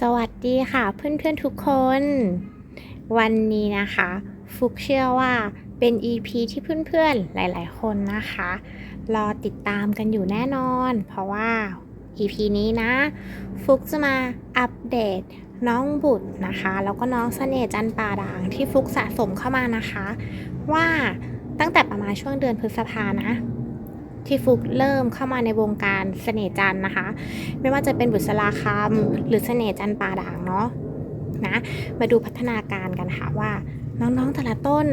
สวัสดีค่ะเพื่อนๆทุกคน วันนี้นะคะ ฟุกเชื่อว่าเป็น EP ที่เพื่อนๆหลายๆ คนนะคะ รอติดตามกันอยู่แน่นอน เพราะว่า EP นี้นะ ฟุกจะมาอัปเดตน้องบุตรนะคะ แล้วก็น้องเสน่ห์จันป่าด่างที่ฟุกสะสมเข้ามานะคะ ว่าตั้งแต่ประมาณช่วงเดือนพฤษภานะ ที่ฟุกเริ่มเข้ามาในวงการเสน่ห์จันนะคะ ไม่ว่าจะเป็นบุษราคำหรือเสน่ห์จันป่าด่างเนาะนะมาดูพัฒนาการกันค่ะว่า น้องๆแต่ละต้น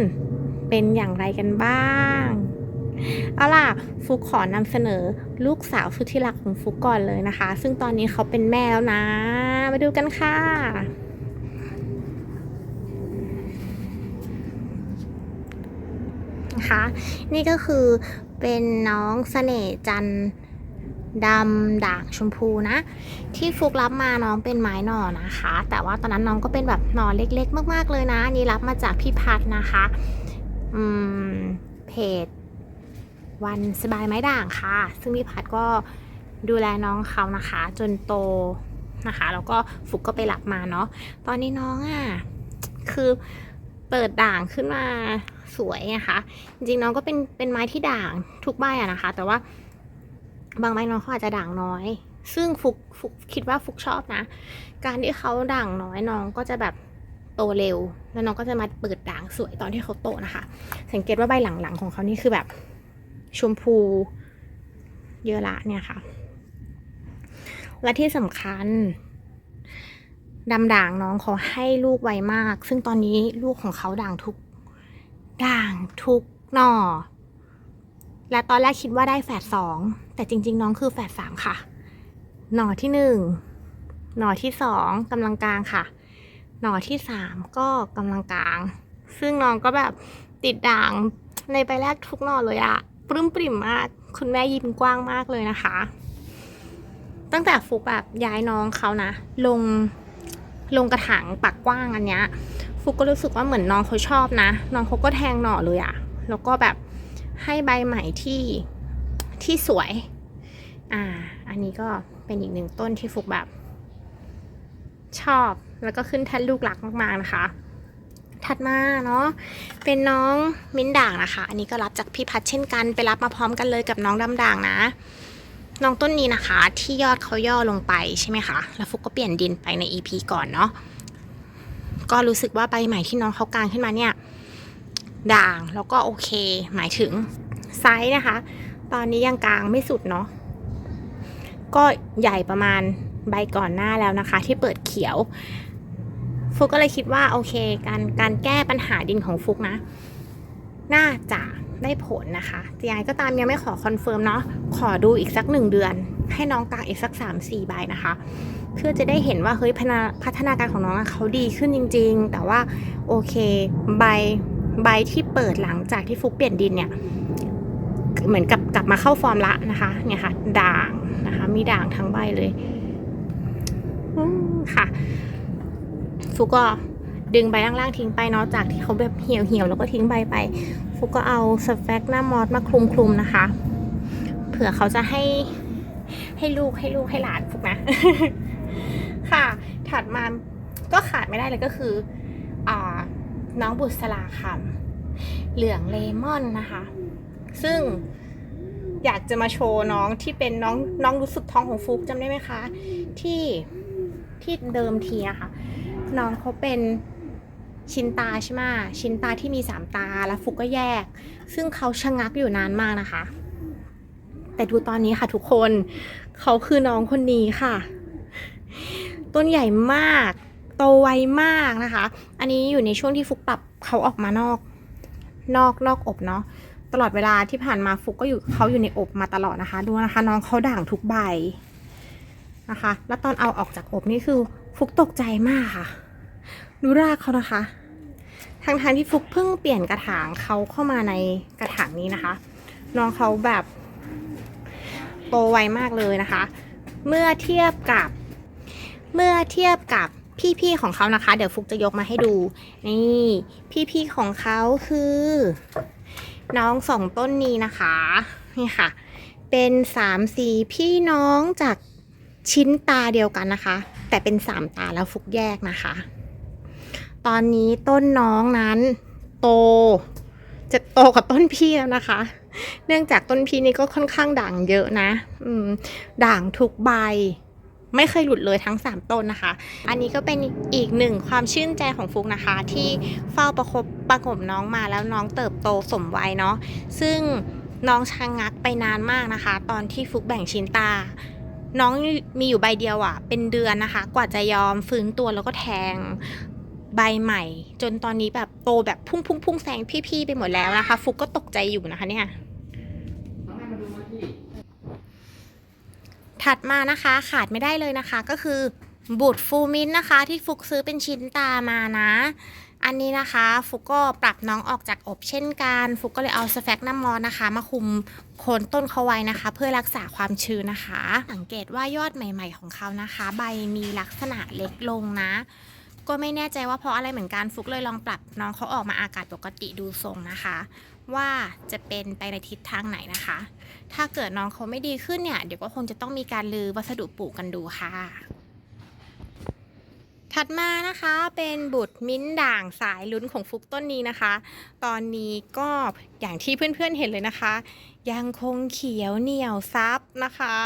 เป็นอย่างไรกันบ้างเอาล่ะฟุกขอนำเสนอลูกสาวสุดที่รักของฟุกก่อนเลยนะคะ ซึ่งตอนนี้เขาเป็นแม่แล้วนะ มาดูกันค่ะนะคะนี่ก็คือ เป็นน้องเสน่จันดำด่างชมพูนะ ที่ฟุกรับมาน้องเป็นไม้หน่อนะคะ แต่ว่าตอนนั้นน้องก็เป็นแบบหน่อเล็ก ๆ มาก ๆ เลยนะนี่รับมาจากพี่พัดนะคะอืมเพจวันสบายไม้ด่างค่ะ ซึ่งพี่พัดก็ดูแลน้องเขานะคะ จนโตนะคะ แล้วก็ฟุกก็ไปรับมาเนาะตอนนี้น้องอะคือเปิดด่างขึ้นมา สวยนะคะจริงๆน้องก็เป็นเป็นไม้ที่ด่างทุกใบอะนะคะ แต่ว่าบางใบน้องเขาอาจจะด่างน้อย ซึ่งฟุกฟุกคิดว่าฟุกชอบนะ การที่เขาด่างน้อยน้องก็จะแบบโตเร็ว แล้วน้องก็จะมาเปิดด่างสวยตอนที่เขาโตนะคะ สังเกตว่าใบหลังๆของเขานี่คือแบบชมพูเยอะละเนี่ยค่ะ และที่สำคัญดำด่างน้องเขาให้ลูกไวมาก ซึ่งตอนนี้ลูกของเขาด่างทุก ด่างทุกหน่อ และตอนแรกคิดว่าได้แฝดสอง แต่จริง ๆ น้องคือแฝดสามค่ะ หน่อที่หนึ่ง หน่อที่สองกำลังกลางค่ะ หน่อที่สามก็กำลังกลาง ซึ่งน้องก็แบบติดด่างในใบแรกทุกหน่อเลยอะปลื้มปริ่มมาก คุณแม่ยิ้มกว้างมากเลยนะคะ ตั้งแต่ฟุกแบบย้ายน้องเขานะ ลงลงกระถางปากกว้างอันเนี้ย ฟุกก็รู้สึกว่าเหมือนน้องเขาชอบนะ น้องเขาก็แทงหน่อเลยอะแล้วก็แบบให้ใบใหม่ที่ที่สวย อ่า อันนี้ก็เป็นอีกหนึ่งต้นที่ฟุกแบบ ชอบแล้วก็ขึ้นแท่นลูกหลักมากๆนะคะ ถัดมาเนาะเป็นน้องมิ้นด่างนะคะ อันนี้ก็รับจากพี่พัดเช่นกันไปรับมาพร้อมกันเลยกับน้องดำด่างนะน้องต้นนี้นะคะที่ยอดเขาย่อลงไปใช่ไหมคะ แล้วฟุกก็เปลี่ยนดินไปใน EP ก่อนเนาะ ก็รู้สึกว่าใบใหม่ที่น้องเขากางขึ้นมาเนี่ย ด่างแล้วก็โอเค หมายถึงไซส์นะคะ ตอนนี้ยังกลางไม่สุดเนาะก็ใหญ่ประมาณใบก่อนหน้าแล้วนะคะ ที่เปิดเขียว ฟุกก็เลยคิดว่าโอเค การการแก้ปัญหาดินของฟุกนะ น่าจะได้ผลนะคะแต่ยังก็ตามยังไม่ขอคอนเฟิร์มเนาะขอดูอีกสักหนึ่งเดือน ให้น้องกลางอีกสักสามสี่ใบนะคะ เพื่อจะได้เห็นว่าเฮ้ยพัฒนาพัฒนาการของน้องเขาดีขึ้นจริง ๆ แต่ว่าโอเคใบใบที่เปิดหลังจากที่ฟุกเปลี่ยนดินเนี่ยเหมือนกับกลับมาเข้าฟอร์มละนะคะ เนี่ยค่ะด่างนะคะ มีด่างทั้งใบเลยค่ะฟุกก็ดึงใบล่างๆทิ้งไปเนาะจากที่เขาแบบเหี่ยวเหี่ยวๆแล้วก็ทิ้งใบไป ฟุกก็เอาสแฟกหน้ามอสมาคลุมคลุมๆนะคะ เผื่อเขาจะให้ให้ลูกให้ลูกให้หลานฟุกนะ ถัดมาก็ขาดไม่ได้เลยก็คืออ่าน้องบุษราคำเหลืองเลมอนนะคะ ซึ่งอยากจะมาโชว์น้องที่เป็นน้องน้องรู้สึกท้องของฟุกจำได้ไหมคะ ที่ที่เดิมทีอะค่ะน้องเขาเป็นชินตาใช่ไหมชินตาที่มีสามตาแล้วฟุกก็แยก ซึ่งเขาชะงักอยู่นานมากนะคะ แต่ดูตอนนี้ค่ะทุกคนเขาคือน้องคนนี้ค่ะ ต้นใหญ่มาก โตไวมากนะคะ อันนี้อยู่ในช่วงที่ฟุกปรับเขาออกมานอก นอกนอกอบเนาะตลอดเวลาที่ผ่านมาฟุกก็อยู่เขาอยู่ในอบมาตลอดนะคะ ดูนะคะ น้องเขาด่างทุกใบนะคะ แล้วตอนเอาออกจากอบนี่คือฟุกตกใจมากค่ะ ดูรากเขานะคะทางทางที่ฟุกเพิ่งเปลี่ยนกระถางเขาเข้ามาในกระถางนี้นะคะ น้องเขาแบบโตไวมากเลยนะคะ เมื่อเทียบกับ เมื่อเทียบกับพี่ๆของเขานะคะ เดี๋ยวฟุกจะยกมาให้ดู นี่พี่ๆของเขาคือ น้องสองต้นนี้นะคะ นี่ค่ะ เป็นสามสีพี่น้องจากชิ้นตาเดียวกันนะคะ แต่เป็นสามตาแล้วฟุกแยกนะคะ ตอนนี้ต้นน้องนั้น โต จะโตกว่าต้นพี่แล้วนะคะ เนื่องจากต้นพี่นี่ก็ค่อนข้างด่างเยอะนะ อืม ด่างทุกใบ ไม่เคยหลุดเลยทั้ง 3 ต้นนะคะ อันนี้ก็เป็นอีกหนึ่งความชื่นใจของฟุกนะคะ ที่เฝ้าประคบประกบน้องมาแล้วน้องเติบโตสมวัยเนาะซึ่งน้องชะงงักไปนานมากนะคะ ตอนที่ฟุกแบ่งชิ้นตา น้องมีอยู่ใบเดียวอะ่ะ เป็นเดือนนะคะ กว่าจะยอมฟื้นตัวแล้วก็แทงใบใหม่ จนตอนนี้แบบโตแบบพุ่งพุ่งพุ่งแซงพี่ๆไปหมดแล้วนะคะ ฟุกก็ตกใจอยู่นะคะเนี่ย น้องให้มาดูมาที่ ถัดมานะคะขาดไม่ได้เลยนะคะ ก็คือบูดฟูมินนะคะ ที่ฟุกซื้อเป็นชิ้นตามานะ อันนี้นะคะ ฟุกก็ปรับน้องออกจากอบเช่นกัน ฟุกก็เลยเอาสแฟกน้ำมอนนะคะ มาคุมโคนต้นเขาไว้นะคะ เพื่อรักษาความชื้นนะคะ สังเกตว่ายอดใหม่ ๆของเขานะคะ ใบมีลักษณะเล็กลงนะ ก็ไม่แน่ใจว่าเพราะอะไรเหมือนกันฟุกเลยลองปรับน้องเขาออกมาอากาศปกติดูทรงนะคะ ว่าจะเป็นไปในทิศทางไหนนะคะ ถ้าเกิดน้องเขาไม่ดีขึ้นเนี่ย เดี๋ยวก็คงจะต้องมีการลือวัสดุปลูกกันดูค่ะ ถัดมานะคะเป็นบุตรมิ้นด่างสายลุ้นของฟุกต้นนี้นะคะ ตอนนี้ก็อย่างที่เพื่อนๆเห็นเลยนะคะ ยังคงเขียวเหนียวซับนะคะ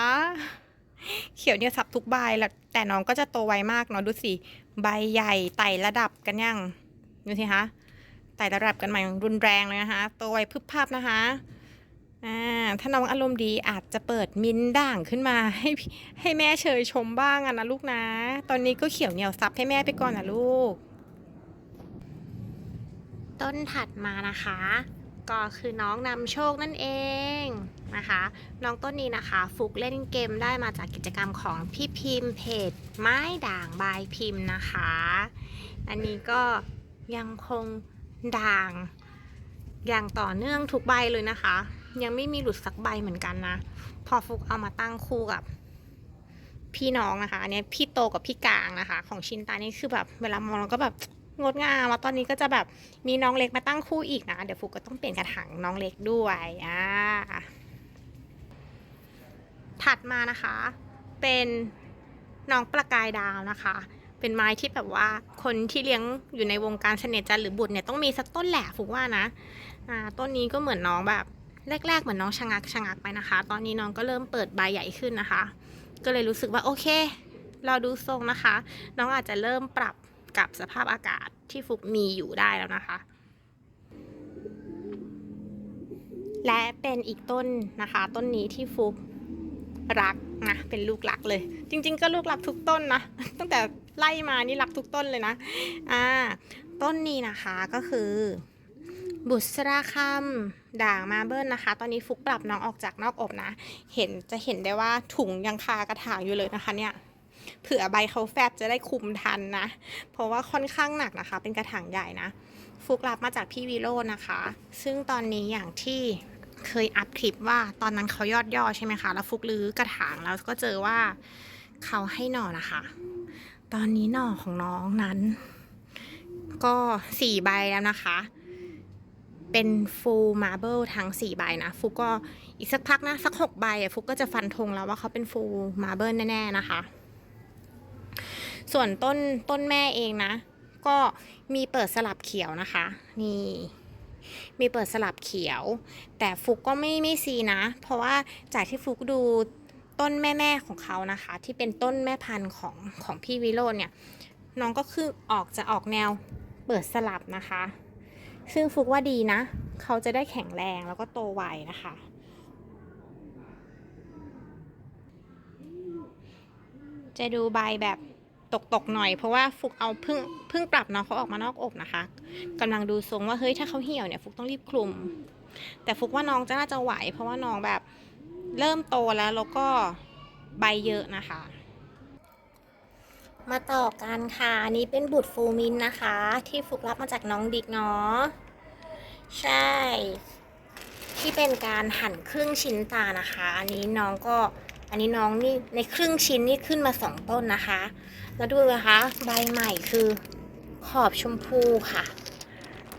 เขียวเหนียวซับทุกใบแล้วแต่น้องก็จะโตไวมากเนาะดูสิ ใบใหญ่ไต่ระดับกันยังดูสิคะไต่ระดับกันมาอย่างรุนแรงเลยนะคะโตไวพึบพับนะคะอ่าถ้าน้องอารมณ์ดีอาจจะเปิดมิ้นด่างขึ้นมาให้ให้แม่เชยชมบ้างอะนะลูกนะ ตอนนี้ก็เขียวเหนียวซับให้แม่ไปก่อนนะลูก ต้นถัดมานะคะ ก็คือน้องนำโชคนั่นเองนะคะ น้องต้นนี้นะคะฟุกเล่นเกมได้มาจากกิจกรรมของพี่พิมพ์เพจไม้ด่างบายพิมพ์นะคะ อันนี้ก็ยังคงด่างอย่างต่อเนื่องทุกใบเลยนะคะ ยังไม่มีหลุดสักใบเหมือนกันนะ พอฟุกเอามาตั้งคู่กับ พี่น้องนะคะ อันนี้พี่โตกับพี่กลางนะคะ ของชินตานี่คือแบบเวลามองเราก็แบบ งดงามแล้วตอนนี้ก็จะแบบมีน้องเล็กมาตั้งคู่อีกนะ เดี๋ยวฟุกก็ต้องเปลี่ยนกระถางน้องเล็กด้วยอ่าถัดมานะคะ เป็นน้องประกายดาวนะคะ เป็นไม้ที่แบบว่าคนที่เลี้ยงอยู่ในวงการเสน่ห์จันทร์หรือบุตรเนี่ยต้องมีสักต้นแหละฟุกว่านะอ่าต้นนี้ก็เหมือนน้องแบบแรก ๆ เหมือนน้องชะงักชะงักไปนะคะ ตอนนี้น้องก็เริ่มเปิดใบใหญ่ขึ้นนะคะ ก็เลยรู้สึกว่าโอเค เราดูทรงนะคะ น้องอาจจะเริ่มปรับ กับสภาพอากาศที่ฟุกมีอยู่ได้แล้วนะคะ และเป็นอีกต้นนะคะ ต้นนี้ที่ฟุกรักนะเป็นลูกรักเลย จริง ๆ ก็ลูกรักทุกต้นนะตั้งแต่ไล่มานี่รักทุกต้นเลยนะอ่าต้นนี้นะคะก็คือ บุษราคำด่างมาเบิลนะคะ ตอนนี้ฟุกปรับน้องออกจากนอกอบนะ เห็นจะเห็นได้ว่าถุงยังคากระถางอยู่เลยนะคะเนี่ย เผื่อใบเขาแฟบจะได้คุมทันนะ เพราะว่าค่อนข้างหนักนะคะ เป็นกระถางใหญ่นะ ฟุกรับมาจากพี่วิโรจน์นะคะ ซึ่งตอนนี้อย่างที่เคยอัพคลิปว่าตอนนั้นเขายอดย่อใช่ไหมคะ แล้วฟุกลื้อกระถางแล้วก็เจอว่าเขาให้หน่อนะคะ ตอนนี้หน่อของน้องนั้น ก็สี่ใบแล้วนะคะ เป็นฟูลมาร์เบิลทั้ง4ใบนะ ฟุกก็อีกสักพักนะ สัก6ใบอะฟุกก็จะฟันธงแล้วว่าเขาเป็นฟูลมาร์เบิลแน่ ๆ นะคะ ส่วนต้นต้นแม่เองนะ ก็มีเปิดสลับเขียวนะคะ นี่มีเปิดสลับเขียว แต่ฟุกก็ไม่ไม่ซีนะ เพราะว่าจากที่ฟุกดูต้นแม่ๆของเขานะคะ ที่เป็นต้นแม่พันธุ์ของของพี่วิโรจน์เนี่ย น้องก็คือออกจะออกแนวเปิดสลับนะคะ ซึ่งฟุกว่าดีนะ เขาจะได้แข็งแรงแล้วก็โตไวนะคะจะดูใบแบบ ตกๆหน่อยเพราะว่าฟุกเอาเพิ่งเพิ่งปรับน้องเขาออกมานอกอกนะคะกำลังดูทรงว่าเฮ้ยถ้าเขาเหี่ยวเนี่ยฟุกต้องรีบคลุม แต่ฟุกว่าน้องจะน่าจะไหว เพราะว่าน้องแบบเริ่มโตแล้วแล้วก็ใบเยอะนะคะ มาต่อกันค่ะอันนี้เป็นบุตรฟูมินนะคะ ที่ฟุกรับมาจากน้องดิกเนาะใช่ ที่เป็นการหั่นครึ่งชิ้นตานะคะ อันนี้น้องก็อันนี้น้องนี่ในครึ่งชิ้นนี่ขึ้นมาสองต้นนะคะ แล้วดูนะคะ ใบใหม่คือขอบชมพูค่ะ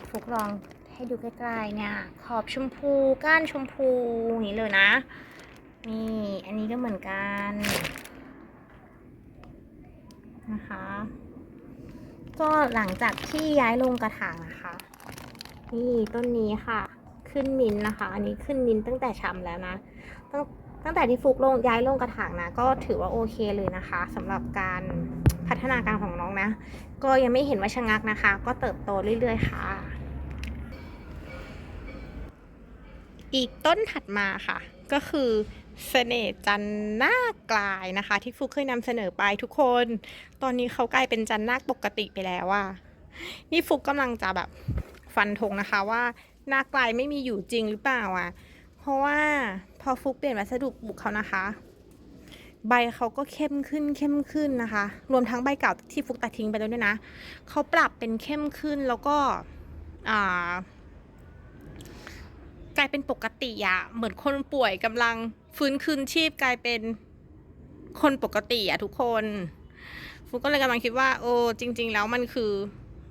ฟุกลองให้ดูใกล้ๆเนี่ย ขอบชมพูก้านชมพูอย่างนี้เลยนะ นี่อันนี้ก็เหมือนกันนะคะ ก็หลังจากที่ย้ายลงกระถางนะคะ นี่ต้นนี้ค่ะ ขึ้นมินนะคะ อันนี้ขึ้นมินตั้งแต่ช้ำแล้วนะ ตั้งตั้งแต่ที่ฟุกลงย้ายลงกระถางนะ ก็ถือว่าโอเคเลยนะคะสำหรับการ พัฒนาการของน้องนะ ก็ยังไม่เห็นว่าชะงักนะคะ ก็เติบโตเรื่อย ๆ ค่ะ อีกต้นถัดมาค่ะ ก็คือเสน่จันนากลายนะคะ ที่ฟุกเคยนำเสนอไปทุกคน ตอนนี้เขากลายเป็นจันนาคปกติไปแล้วอะนี่ฟุกกำลังจะแบบฟันธงนะคะว่านากลายไม่มีอยู่จริงหรือเปล่าอะเพราะว่าพอฟุกเปลี่ยนวัสดุปลูกเขานะคะ ใบเขาก็เข้มขึ้นเข้มขึ้นนะคะ รวมทั้งใบเก่าที่ฟุกตัดทิ้งไปแล้วด้วยนะเขาปรับเป็นเข้มขึ้นแล้วก็กลายเป็นปกติอะเหมือนคนป่วยกำลังฟื้นคืนชีพกลายเป็นคนปกติอะทุกคนฟุกก็เลยกำลังคิดว่า โอ้จริง ๆ แล้วมันคือ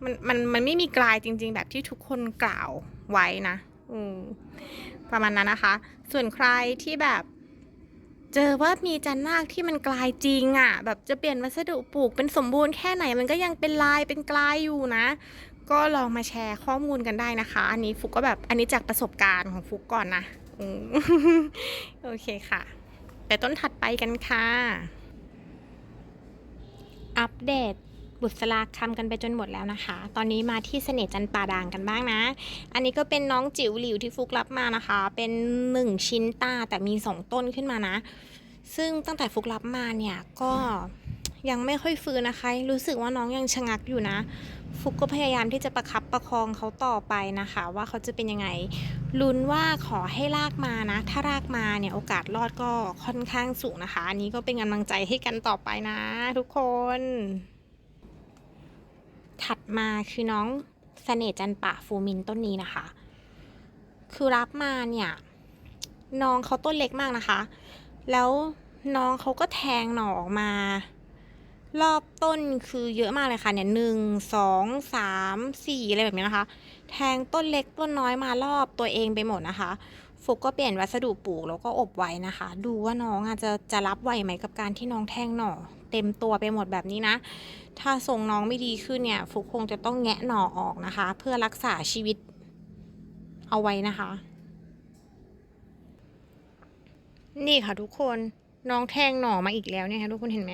มันมันมันไม่มีกลายจริง ๆ แบบที่ทุกคนกล่าวไว้นะ อืมประมาณนั้นนะคะ ส่วนใครที่แบบ เจอว่ามีจันนาคที่มันกลายจริงอะแบบจะเปลี่ยนวัสดุปลูกเป็นสมบูรณ์แค่ไหนมันก็ยังเป็นลายเป็นกลายอยู่นะ ก็ลองมาแชร์ข้อมูลกันได้นะคะ อันนี้ฟุกก็แบบอันนี้จากประสบการณ์ของฟุกก่อนนะโอเคค่ะ แต่ต้นถัดไปกันค่ะ อัปเดต บุษราคำกันไปจนหมดแล้วนะคะ ตอนนี้มาที่เสน่ห์จันป่าด่างกันบ้างนะ อันนี้ก็เป็นน้องจิ๋วหลิวที่ฟุกรับมานะคะ เป็นหนึ่งชิ้นตาแต่มีสองต้นขึ้นมานะ ซึ่งตั้งแต่ฟุกรับมาเนี่ยก็ยังไม่ค่อยฟื้นนะคะ รู้สึกว่าน้องยังชะงักอยู่นะ ฟุกก็พยายามที่จะประคับประคองเขาต่อไปนะคะ ว่าเขาจะเป็นยังไง ลุ้นว่าขอให้ลากมานะ ถ้ารากมาเนี่ยโอกาสรอดก็ค่อนข้างสูงนะคะ อันนี้ก็เป็นกำลังใจให้กันต่อไปนะ ทุกคน ถัดมาคือน้องเสน่ห์จันป่าฟูมินต้นนี้นะคะ คือรับมาเนี่ย น้องเขาต้นเล็กมากนะคะ แล้วน้องเขาก็แทงหน่อออกมา รอบต้นคือเยอะมากเลยค่ะเนี่ยหนึ่งสองสามสี่อะไรแบบนี้นะคะ แทงต้นเล็กต้นน้อยมารอบตัวเองไปหมดนะคะ ฟุกก็เปลี่ยนวัสดุปลูกแล้วก็อบไว้นะคะ ดูว่าน้องอาจจะจะรับไหวไหมกับการที่น้องแทงหน่อ เต็มตัวไปหมดแบบนี้นะ ถ้าทรงน้องไม่ดีขึ้นเนี่ยฟุกคงจะต้องแงะหน่อออกนะคะ เพื่อรักษาชีวิตเอาไว้นะคะ นี่ค่ะทุกคนน้องแทงหน่อมาอีกแล้วเนี่ยค่ะทุกคนเห็นไหม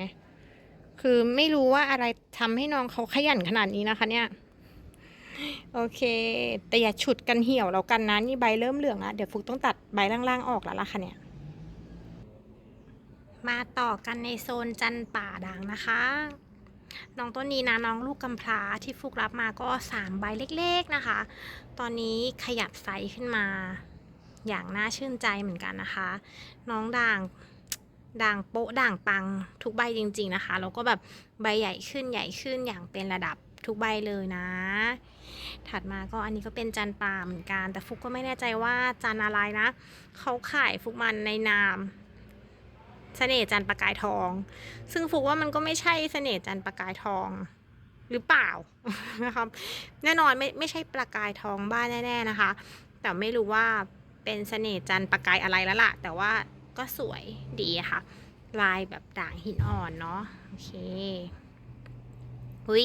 คือไม่รู้ว่าอะไรทำให้น้องเขาขยันขนาดนี้นะคะเนี่ย โอเค แต่อย่าฉุดกันเหี่ยวแล้วกันนะ นี่ใบเริ่มเหลืองแล้วเดี๋ยวฟุกต้องตัดใบล่างๆออกแล้วล่ะค่ะเนี่ย มาต่อกันในโซนจันป่าด่างนะคะ น้องต้นนี้นะน้องลูกกำพร้าที่ฟุกรับมาก็สามใบเล็กๆนะคะ ตอนนี้ขยับไซส์ขึ้นมา อย่างน่าชื่นใจเหมือนกันนะคะ น้องด่างด่างโป๊ะด่างปังทุกใบจริง ๆนะคะ แล้วก็แบบใบใหญ่ขึ้นใหญ่ขึ้นอย่างเป็นระดับ ทุกใบเลยนะ ถัดมาก็อันนี้ก็เป็นจันปลาเหมือนกัน แต่ฟุกก็ไม่แน่ใจว่าจันอะไรนะ เขาขายฟุกมันในนามเสน่ห์จันประกายทอง ซึ่งฟุกว่ามันก็ไม่ใช่เสน่ห์จันประกายทองหรือเปล่านะครับ แน่นอนไม่ไม่ใช่ประกายทองบ้านแน่ ๆนะคะ แต่ไม่รู้ว่าเป็นเสน่ห์จันประกายอะไรแล้วล่ะ แต่ว่าก็สวยดีค่ะ ลายแบบด่างหินอ่อนเนาะโอเค หุย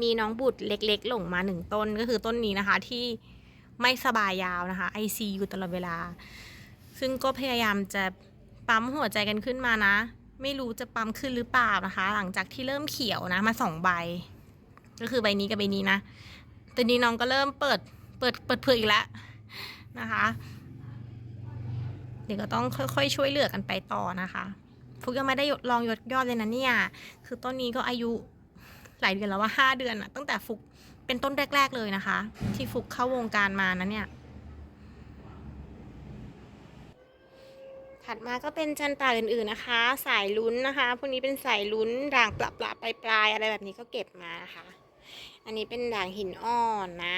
มีน้องบุตรเล็ก ๆ หลงมาหนึ่งต้นก็คือต้นนี้นะคะที่ไม่สบายยาวนะคะ ICU ตลอดเวลา ซึ่งก็พยายามจะปั๊มหัวใจกันขึ้นมานะ ไม่รู้จะปั๊มขึ้นหรือเปล่านะคะ หลังจากที่เริ่มเขียวนะมาสองใบ ก็คือใบนี้กับใบนี้นะตอนนี้น้องก็เริ่มเปิดเปิดเปิดเผยอีกแล้วนะคะ เดี๋ยวก็ต้องค่อยๆ ช่วยเหลือกันไปต่อนะคะ ฟุกยังไม่ได้ลองยดยอดเลยนะเนี่ย คือต้นนี้ก็อายุ หลายเดือนแล้วว่าห้าเดือนอะตั้งแต่ฟุกเป็นต้นแรก ๆ เลยนะคะ ที่ฟุกเข้าวงการมานะเนี่ย ถัดมาก็เป็นจันตาอื่นๆนะคะ สายลุ้นนะคะพวกนี้เป็นสายลุ้นด่างปลาปลาปลายปลายอะไรแบบนี้ก็เก็บมานะคะ อันนี้เป็นด่างหินอ่อนนะ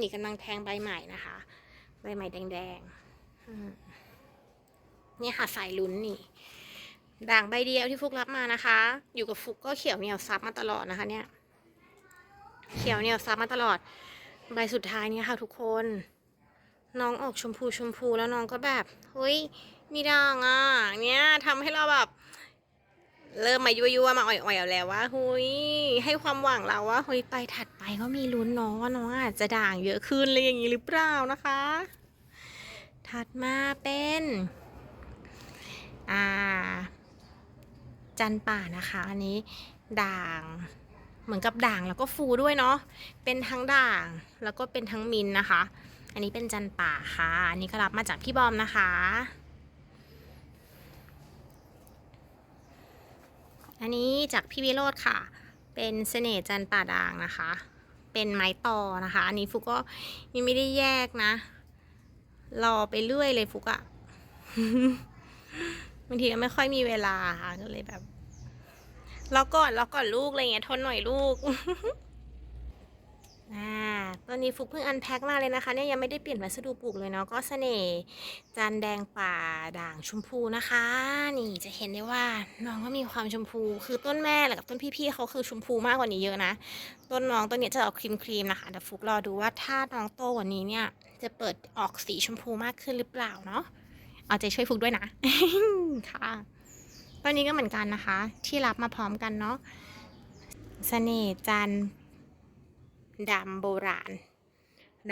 นี่กำลังแทงใบใหม่นะคะ ใบใหม่แดงๆนี่ค่ะสายลุ้นนี่ ด่างใบเดียวที่ฟุกรับมานะคะ อยู่กับฟุกก็เขียวเหนียวซับมาตลอดนะคะเนี่ย เขียวเหนียวซับมาตลอด ใบสุดท้ายเนี่ยค่ะทุกคน น้องออกชมพูชมพูแล้วน้องก็แบบ เฮ้ย มีด่างอะ เนี่ยทำให้เราแบบ เริ่มมายั่วๆมาอ่อยๆแล้วว่าหุยให้ความหวังเราว่าเฮ้ยไปถัดไปก็มีลุ้นน้องว่าน้องอาจจะด่างเยอะขึ้นเลยอย่างนี้หรือเปล่านะคะ ถัดมาเป็น อ่า จันป่านะคะ อันนี้ด่างเหมือนกับด่างแล้วก็ฟูด้วยเนาะเป็นทั้งด่างแล้วก็เป็นทั้งมินนะคะ อันนี้เป็นจันป่าค่ะ อันนี้ก็รับมาจากพี่บอมนะคะ อันนี้จากพี่วิโรธค่ะ เป็นเสน่ห์จันป่าด่างนะคะ เป็นไม้ต่อนะคะ อันนี้ฟุกก็ยังไม่ได้แยกนะ รอไปเรื่อยเลยฟุกอะ บางทีก็ไม่ค่อยมีเวลาค่ะก็เลยแบบรอก่อนรอก่อนลูกอะไรเงี้ยทนหน่อยลูกอ่าตอนนี้ฟุกเพิ่งอันแพ็คมาเลยนะคะเนี่ยยังไม่ได้เปลี่ยนวัสดุปลูกเลยเนาะก็เสน่ห์จันแดงป่าด่างชมพูนะคะ นี่จะเห็นได้ว่าน้องก็มีความชมพู คือต้นแม่แหละกับต้นพี่ๆเขาคือชมพูมากกว่านี้เยอะนะต้นน้องต้นเนี้ยจะออกครีมครีมๆนะคะเดี๋ยวฟุกรอดูว่าถ้าน้องโตกว่านี้เนี่ยจะเปิดออกสีชมพูมากขึ้นหรือเปล่าเนาะ เอาใจช่วยฟุกด้วยนะ ค่ะตอนนี้ก็เหมือนกันนะคะ ที่รับมาพร้อมกันเนาะเสน่ห์จันดำโบราณ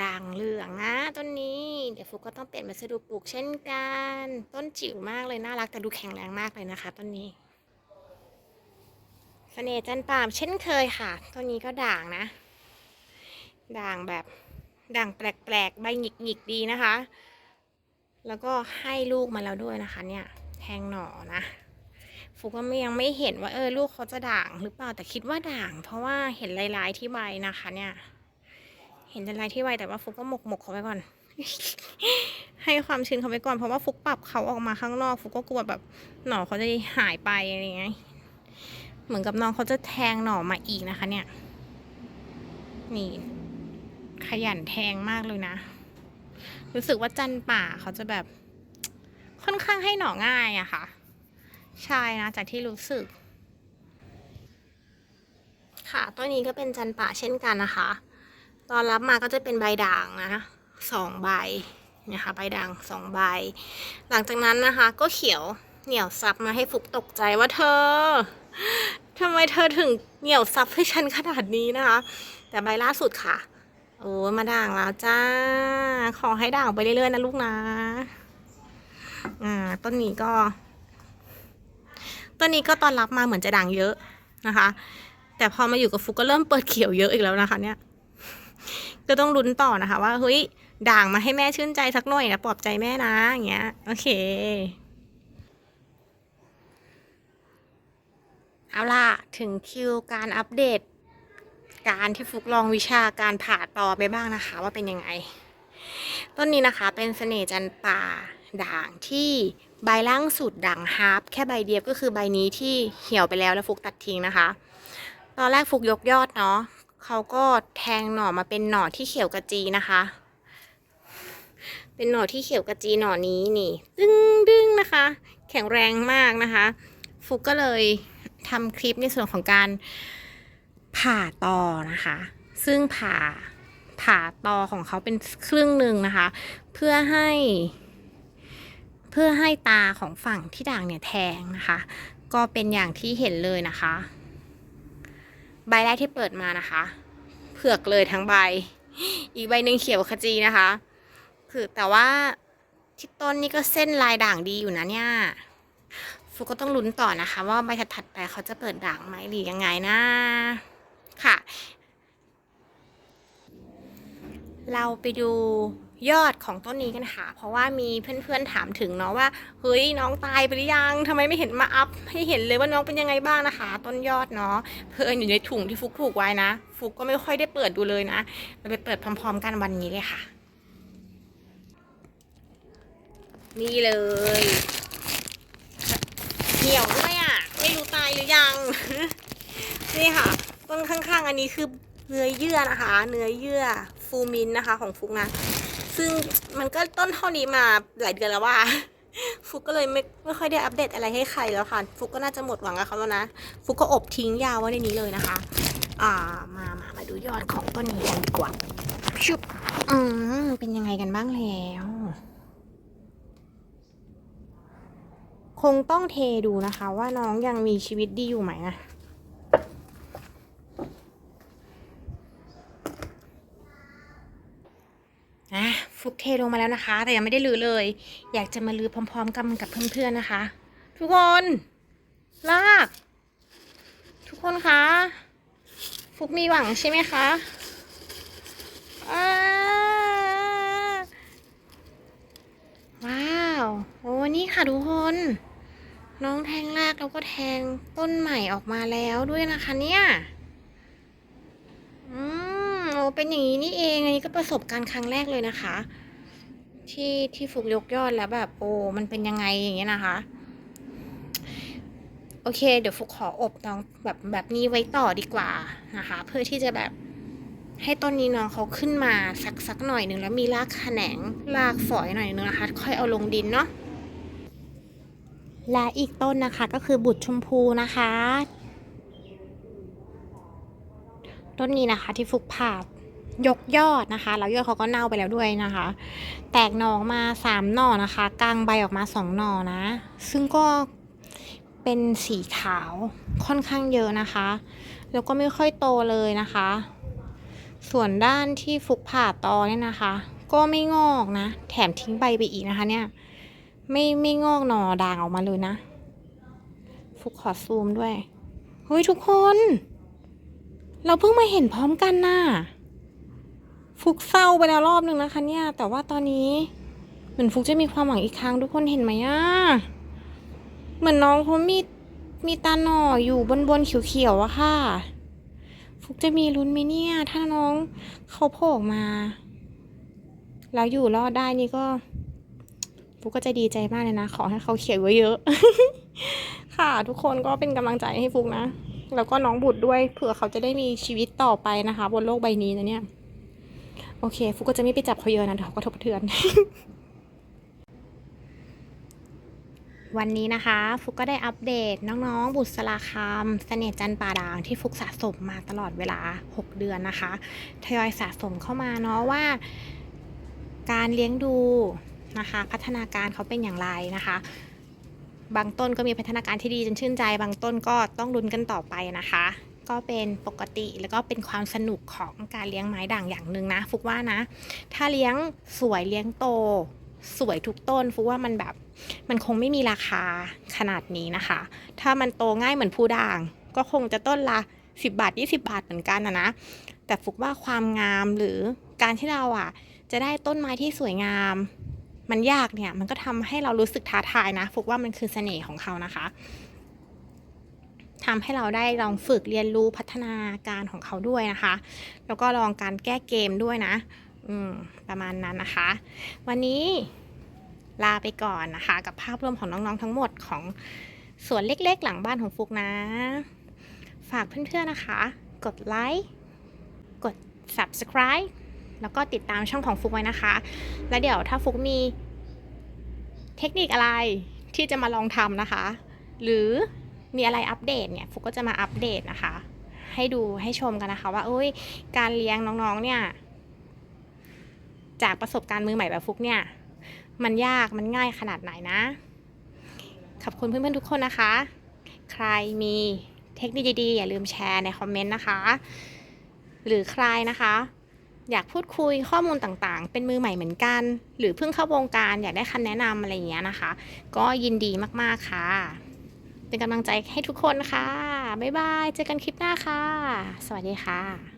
ด่างเหลืองนะต้นนี้ เดี๋ยวฟุกก็ต้องเปลี่ยนวัสดุปลูกเช่นกัน ต้นจิ๋วมากเลยน่ารักแต่ดูแข็งแรงมากเลยนะคะต้นนี้เสน่ห์จันปามเช่นเคยค่ะต้นนี้ก็ด่างนะ ด่างแบบด่างแปลกๆใบหงิกๆดีนะคะ แล้วก็ให้ลูกมาแล้วด้วยนะคะ เนี่ยแทงหน่อนะฟุกก็ไม่ยังไม่เห็นว่าเออลูกเขาจะด่างหรือเปล่าแต่คิดว่าด่าง เพราะว่าเห็นลายๆที่ใบนะคะ เนี่ย เห็นลายๆที่ใบแต่ว่าฟุกก็หมกหมกเขาไปก่อน ให้ความชื้นเขาไปก่อนเพราะว่าฟุกปรับเขาออกมาข้างนอก ฟุกก็กลัวแบบหน่อเขาจะหายไปอะไรอย่างเงี้ยเหมือนกับน้องเขาจะแทงหน่อมาอีกนะคะ เนี่ย นี่ ขยันแทงมากเลยนะ รู้สึกว่าจันป่าเขาจะแบบค่อนข้างให้หน่อง่ายอะค่ะ ใช่นะจากที่รู้สึก ค่ะตัวนี้ก็เป็นจันป่าเช่นกันนะคะ ตอนรับมาก็จะเป็นใบด่างนะสองใบนะคะใบด่างสองใบ หลังจากนั้นนะคะ ก็เขียวเหนียวซับมาให้ฟุกตกใจว่าเธอทำไมเธอถึงเหนียวซับให้ฉันขนาดนี้นะคะ แต่ใบล่าสุดค่ะ โอ้มาด่างแล้วจ้า ขอให้ด่างไปเรื่อยๆนะลูกนะ อ่า ต้นนี้ก็ ต้นนี้ก็ตอนรับมาเหมือนจะด่างเยอะนะคะ แต่พอมาอยู่กับฟุกก็เริ่มเปิดเขียวเยอะอีกแล้วนะคะ เนี่ย ก็ต้องลุ้นต่อนะคะ ว่าเฮ้ยด่างมาให้แม่ชื่นใจสักหน่อยนะปลอบใจแม่นะอย่างเงี้ย โอเค เอาล่ะ ถึงคิวการอัปเดต การที่ฟุกลองวิชาการผ่าต่อไปบ้างนะคะ ว่าเป็นยังไง ต้นนี้นะคะเป็นเสน่ห์จันป่าด่างที่ใบล่างสุดด่างฮาร์ปแค่ใบเดียวก็คือใบนี้ที่เหี่ยวไปแล้วแล้วฟุกตัดทิ้งนะคะ ตอนแรกฟุกยกยอดเนาะเขาก็แทงหน่อมาเป็นหน่อที่เขียวกระจีนะคะ เป็นหน่อที่เขียวกระจีหน่อนี้นี่ ดึงดึงนะคะ แข็งแรงมากนะคะ ฟุกก็เลยทำคลิปในส่วนของการ ผ่าตอนะคะ ซึ่งผ่าผ่าตอของเขาเป็นครึ่งหนึ่งนะคะ เพื่อให้ เพื่อให้ตาของฝั่งที่ด่างเนี่ยแทงนะคะ ก็เป็นอย่างที่เห็นเลยนะคะ ใบแรกที่เปิดมานะคะเผือกเลยทั้งใบ อีกใบหนึ่งเขียวขจีนะคะ คือแต่ว่าที่ต้นนี่ก็เส้นลายด่างดีอยู่นะเนี่ยฟุกก็ต้องลุ้นต่อนะคะ ว่าใบถัดๆไปเขาจะเปิดด่างไหมหรือยังไงนะ ค่ะ เราไปดูยอดของต้นนี้กันค่ะ เพราะว่ามีเพื่อนๆถามถึงเนาะว่า เฮ้ยน้องตายไปหรือยังทำไมไม่เห็นมาอัพให้เห็นเลยว่าน้องเป็นยังไงบ้างนะคะ ต้นยอดเนาะ เพื่อนอยู่ในถุงที่ฟุกผูกไว้นะ ฟุกก็ไม่ค่อยได้เปิดดูเลยนะ เราไปเปิดพร้อม ๆ กันวันนี้เลยค่ะ นี่เลยเหี่ยวด้วยอะ ไม่รู้ตายหรือยัง นี่ค่ะ ต้นข้างๆ อันนี้คือเนื้อเยื่อนะคะ เนื้อเยื่อฟูมินนะคะ ของฟุกนะ ซึ่งมันก็ต้นเท่านี้มาหลายเดือนแล้วว่า ฟุกก็เลยไม่ไม่ค่อยได้อัปเดตอะไรให้ใครแล้วค่ะ ฟุกก็น่าจะหมดหวังกับเขาแล้วนะ ฟุกก็อบทิ้งยาวไว้ในนี้เลยนะคะ อ่า มามามาดูยอดของต้นนี้กันดีกว่า ชุบ อืม เป็นยังไงกันบ้างแล้วคงต้องเทดูนะคะว่าน้องยังมีชีวิตดีอยู่ไหมนะ อะฟุกเทลงมาแล้วนะคะ แต่ยังไม่ได้ลือเลย อยากจะมาลือพร้อม ๆ กันกับเพื่อนๆนะคะ ทุกคนลาก ทุกคนคะฟุกมีหวังใช่ไหมคะว้าวโอ้นี่ค่ะทุกคน น้องแทงรากแล้วก็แทงต้นใหม่ออกมาแล้วด้วยนะคะเนี่ย เป็นอย่างนี้นี่เองอันนี้ก็ประสบการณ์ครั้งแรกเลยนะคะ ที่ที่ฟุกยกยอดแล้วแบบโอ้มันเป็นยังไงอย่างเงี้ยนะคะ โอเค เดี๋ยวฟุกขออบน้องแบบแบบนี้ไว้ต่อดีกว่านะคะ เพื่อที่จะแบบให้ต้นนี้น้องเขาขึ้นมาสักสักหน่อยหนึ่งแล้วมีรากแขนงรากฝอยหน่อยนึงนะคะ ค่อยเอาลงดินเนาะและอีกต้นนะคะก็คือบุตรชมพูนะคะ ต้นนี้นะคะที่ฟุกผ่า ยกยอดนะคะ แล้วยอดเขาก็เน่าไปแล้วด้วยนะคะ แตกหน่อมาสามหน่อนะคะกลางใบออกมาสองหน่อนะ ซึ่งก็เป็นสีขาวค่อนข้างเยอะนะคะ แล้วก็ไม่ค่อยโตเลยนะคะ ส่วนด้านที่ฟุกผ่าตอเนี่ยนะคะ ก็ไม่งอกนะ แถมทิ้งใบไปอีกนะคะเนี่ย ไม่ไม่งอกหน่อด่างออกมาเลยนะ ฟุกขอซูมด้วย เฮ้ยทุกคน เราเพิ่งมาเห็นพร้อมกันน่ะ ฟุกเศร้าไปแล้วรอบหนึ่งนะคะเนี่ย แต่ว่าตอนนี้เหมือนฟุกจะมีความหวังอีกครั้งทุกคนเห็นไหมอะเหมือนน้องเขามีมีตาหน่ออยู่บนบนเขียวๆอะค่ะ ฟุกจะมีลุ้นไหมเนี่ย ถ้าน้องเขาโผล่อกมา แล้วอยู่รอดได้นี่ก็ ฟุกก็จะดีใจมากเลยนะ ขอให้เขาเขียวเยอะๆ ค่ะ ทุกคนก็เป็นกำลังใจให้ฟุกนะ แล้วก็น้องบุตรด้วย เผื่อเขาจะได้มีชีวิตต่อไปนะคะ บนโลกใบนี้นะเนี่ย โอเค ฟุกก็จะไม่ไปจับเขาเยอะนะเดี๋ยวเขาก็ทบเทือน วันนี้นะคะ ฟุกก็ได้อัปเดตน้องๆ บุษราคำเสน่ห์จันป่าด่างที่ฟุกสะสมมาตลอดเวลา 6 เดือนนะคะทยอยสะสมเข้ามาเนาะว่า การเลี้ยงดูนะคะ พัฒนาการเขาเป็นอย่างไรนะคะ บางต้นก็มีพัฒนาการที่ดีจนชื่นใจ บางต้นก็ต้องลุ้นกันต่อไปนะคะ ก็เป็นปกติแล้วก็เป็นความสนุกของการเลี้ยงไม้ด่างอย่างหนึ่งนะ ฟุกว่านะ ถ้าเลี้ยงสวยเลี้ยงโต สวยทุกต้น ฟุกว่ามันแบบมันคงไม่มีราคาขนาดนี้นะคะ ถ้ามันโตง่ายเหมือนผู้ด่าง ก็คงจะต้นละ 10 บาท 20 บาทเหมือนกันนะนะ แต่ฟุกว่าความงามหรือการที่เราอะ จะได้ต้นไม้ที่สวยงาม มันยากเนี่ยมันก็ทำให้เรารู้สึกท้าทายนะ ฟุกว่ามันคือเสน่ห์ของเขานะคะ ทำให้เราได้ลองฝึกเรียนรู้พัฒนาการของเขาด้วยนะคะ แล้วก็ลองการแก้เกมด้วยนะ อืม ประมาณนั้นนะคะ วันนี้ลาไปก่อนนะคะ กับภาพรวมของน้องๆทั้งหมดของสวนเล็กๆ หลังบ้านของฟุกนะ ฝากเพื่อนๆนะคะ กดไลค์กด subscribe แล้วก็ติดตามช่องของฟุกไว้นะคะ แล้วเดี๋ยวถ้าฟุกมีเทคนิคอะไรที่จะมาลองทำนะคะ หรือ มีอะไรอัปเดตเนี่ยฟุกก็จะมาอัปเดตนะคะ ให้ดูให้ชมกันนะคะ ว่าเอ้ย การเลี้ยงน้องๆเนี่ยจากประสบการณ์มือใหม่แบบฟุกเนี่ย มันยากมันง่ายขนาดไหนนะ ขอบคุณเพื่อนๆทุกคนนะคะ ใครมีเทคนิคดีๆ อย่าลืมแชร์ในคอมเมนต์นะคะ หรือใครนะคะ อยากพูดคุยข้อมูลต่างๆ เป็นมือใหม่เหมือนกัน หรือเพิ่งเข้าวงการอยากได้คำแนะนำอะไรอย่างเงี้ยนะคะ ก็ยินดีมากๆค่ะ เป็นกำลังใจให้ทุกคนค่ะ บ๊ายบาย เจอกันคลิปหน้าค่ะ สวัสดีค่ะ